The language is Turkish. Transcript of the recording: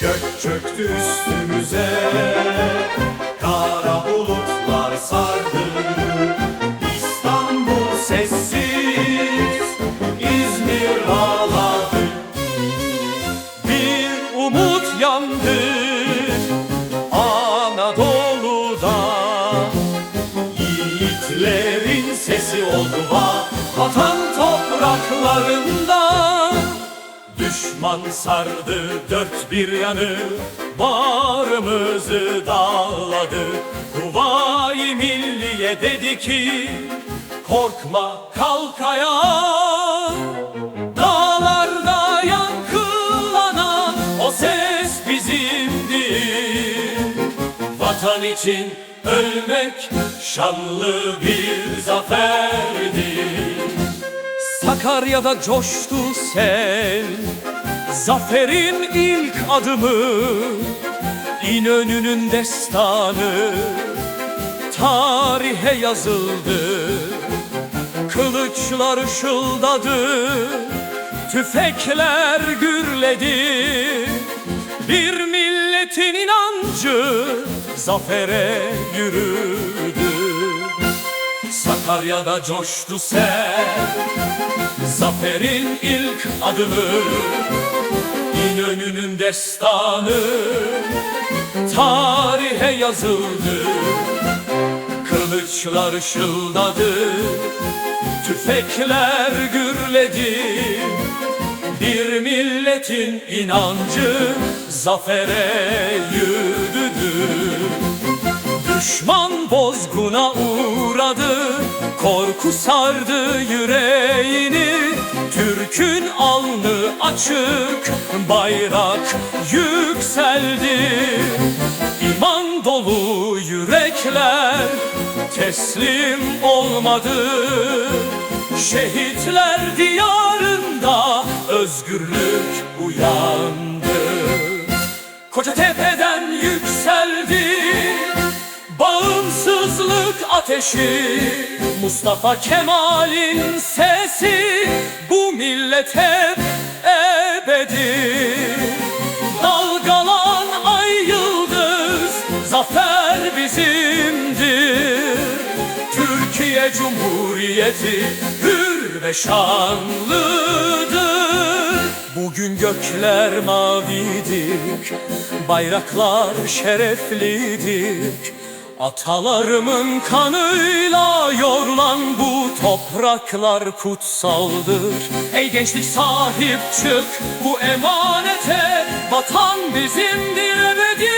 Gök çöktü üstümüze Kara bulutlar sardı. İstanbul sessiz İzmir ağladı. Bir umut yandı Anadolu'da. Yiğitlerin sesi oldu va Vatan topraklarında Düşman sardı dört bir yanı Bağrımızı dağladı. Kuvayi Milliye dedi ki Korkma kalk ayağa. Dağlarda yankılanan o ses bizimdir Vatan için ölmek şanlı bir zaferdir Sakarya'da coştu sel Zaferin ilk adımı İnönü'nün destanı. Tarihe yazıldı Kılıçlar ışıldadı Tüfekler gürledi. Bir milletin inancı Zafere yürüdü. Sakarya'da coştu sel Zaferin ilk adımı İnönü'nün destanı. Tarihe yazıldı Kılıçlar ışıldadı Tüfekler gürledi. Bir milletin inancı Zafere yürüdü. Düşman bozguna uğradı Korku sardı yüreğini Türk'ün alnı açık Bayrak yükseldi. İman dolu yürekler Teslim olmadı. Şehitler diyarında Özgürlük uyandı. Kocatepe'den yükseldi Bağımsızlık ateşi Mustafa Kemal'in sesi Bu millet hep ebedi. Dalgalan ay yıldız Zafer bizimdir. Türkiye Cumhuriyeti hür ve şanlıdır. Bugün gökler mavidir Bayraklar şereflidir Atalarımın kanıyla yorulan bu topraklar kutsaldır. Ey gençlik sahip çık bu emanete Vatan bizimdir ebedi